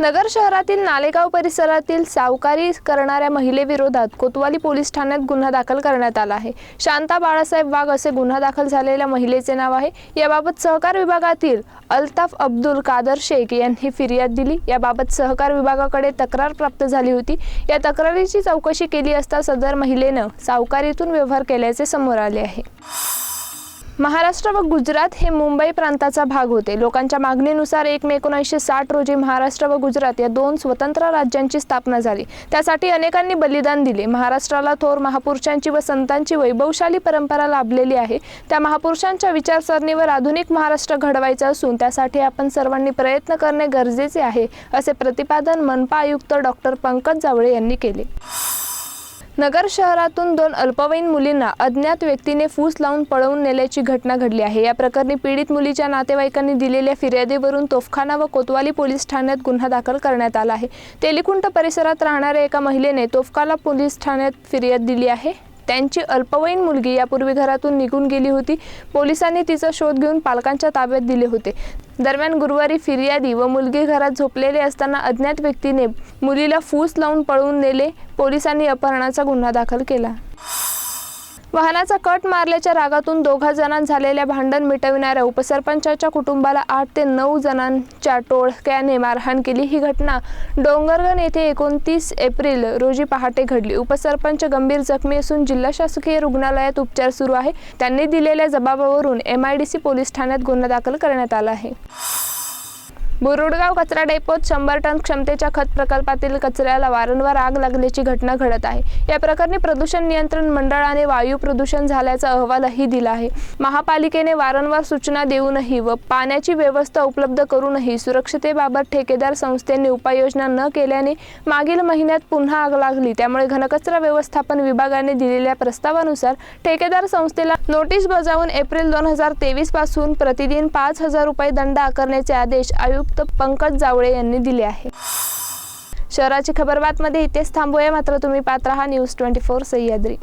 नगर शहरातील नालेगाव परिसरातील सावकारी करणाऱ्या महिलेविरोधात कोतवाली पोलीस ठाण्यात गुन्हा दाखल करण्यात आला आहे. शांता बाळासाहेब वाघ असे गुन्हा दाखल झालेल्या महिलेचे नाव आहे. याबाबत सहकार विभागातील अल्ताफ अब्दुल कादर शेख यांनी फिर्याद दिली. याबाबत सहकार विभागाकडे तक्रार प्राप्त झाली होती. या तक्रारीची चौकशी केली असता सदर महिलेनं सावकारीतून व्यवहार केल्याचे समोर आले आहे. महाराष्ट्र व गुजरात हे मुंबई प्रांताचा भाग होते. लोकांच्या मागणीनुसार एक मे एकोणीसशे साठ रोजी महाराष्ट्र व गुजरात या दोन स्वतंत्र राज्यांची स्थापना झाली. त्यासाठी अनेकांनी बलिदान दिले. महाराष्ट्राला थोर महापुरुषांची व संतांची वैभवशाली परंपरा लाभलेली आहे. त्या महापुरुषांच्या विचारसरणीवर आधुनिक महाराष्ट्र घडवायचा असून त्यासाठी आपण सर्वांनी प्रयत्न करणे गरजेचे आहे असे प्रतिपादन मनपा आयुक्त डॉक्टर पंकज जावळे यांनी केले. नगर शहरातून दोन अल्पवयीन मुलींना अज्ञात व्यक्तीने फूस लावून पळवून नेल्याची घटना घडली आहे. या प्रकरणी पीडित मुलीच्या नातेवाईकांनी दिलेल्या फिर्यादीवरून तोफखाना व कोतवाली पोलीस ठाण्यात गुन्हा दाखल करण्यात आला आहे. तेलिकुंट परिसरात राहणाऱ्या एका महिलेने तोफखाला पोलीस ठाण्यात फिर्याद दिली आहे. त्यांची अल्पवयीन मुलगी यापूर्वी घरातून निघून गेली होती. पोलिसांनी तिचा शोध घेऊन पालकांच्या ताब्यात दिले होते. दरम्यान गुरुवारी फिर्यादी व मुलगी घरात झोपलेले असताना अज्ञात व्यक्तीने मुलीला फूस लावून पळवून नेले. पोलिसांनी अपहरणाचा गुन्हा दाखल केला. वाहनाचा कट मारल्याच्या रागातून दोघा जणांत झालेल्या भांडण मिटविणाऱ्या उपसरपंचाच्या कुटुंबाला आठ ते नऊ जणांच्या टोळक्याने मारहाण केली. ही घटना डोंगरगण येथे एकोणतीस एप्रिल रोजी पहाटे घडली. उपसरपंच गंभीर जखमी असून जिल्हा शासकीय रुग्णालयात उपचार सुरू आहे. त्यांनी दिलेल्या जबाबावरून एमआयडीसी पोलीस ठाण्यात गुन्हा दाखल करण्यात आला आहे. मुरुडगाव कचरा डेपोत शंभर टन क्षमतेच्या खत प्रकल्पातील कचऱ्याला वारंवार आग लागल्याची घटना घडत आहे. या प्रकरणी प्रदूषण नियंत्रण मंडळाने वायू प्रदूषण झाल्याचा अहवालही दिला आहे. महापालिकेने वारंवार सूचना देऊनही व पाण्याची व्यवस्था उपलब्ध करूनही सुरक्षतेबाबत ठेकेदार संस्थेने उपाययोजना न केल्याने मागील महिन्यात पुन्हा आग लागली. त्यामुळे घनकचरा व्यवस्थापन विभागाने दिलेल्या प्रस्तावानुसार ठेकेदार संस्थेला नोटीस बजावून एप्रिल दोन हजार तेवीसपासून प्रतिदिन पाच हजार रुपये दंड आकारण्याचे आदेश आयुक्त पंकज जावळे यांनी दिले आहे. शहराची खबरबातमध्ये इथेच थांबूया. मात्र तुम्ही पात्र हा न्यूज ट्वेंटी फोर सह्याद्री.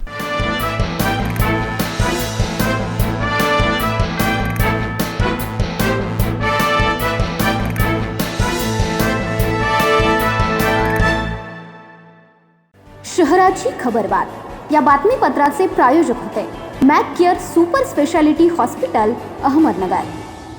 शहराची खबरबात या बातमीपत्राचे प्रायोजक होते. Mac Care super speciality hospital Ahmednagar.